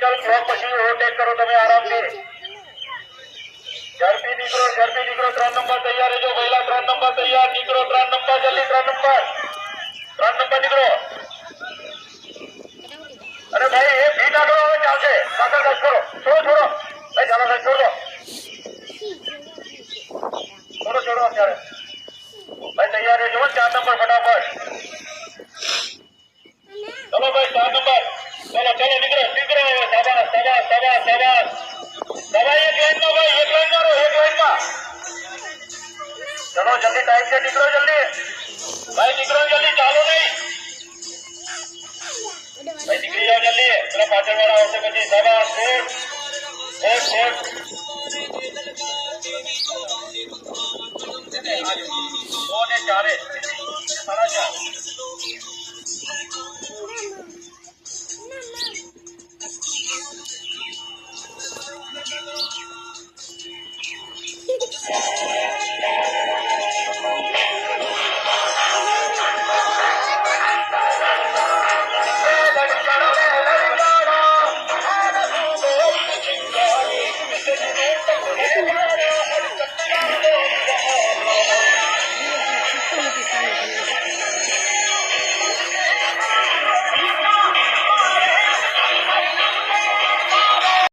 middle clock પછી overtake કરો તમે આરામથી ઝડપી નીકળો ઝડપી નીકળો ત્રણ નંબર તૈયાર રહેજો પહેલા ત્રણ નંબર તૈયાર નીકળો ત્રણ નંબર જલ્દી ત્રણ નંબર ત્રણ નંબર નીકળો અરે ભાઈ એ ભીત આગળ આવે ચાલશે પાછળ કઈ છોડો છોડો છોડો ભાઈ ચાલો સાહેબ છોડો છોડો છોડો અત્યારે ભાઈ તૈયાર રહેજો હો, ચાર નંબર ફટાફટ ચલો ભાઈ ચાર નંબર ચલો ચલો शाबाश शाबाश बाबा एक लाइन में भाई एक लाइन में रहो एक लाइन में चलो जल्दी टाइम से निकलो जल्दी भाई निकलो जल्दी चालो नहीं भाई निकली जाओ जल्दी पूरा पाचन वाला हो सके जी शाबाश गुड गुड गुड दो ने चारे सारा चार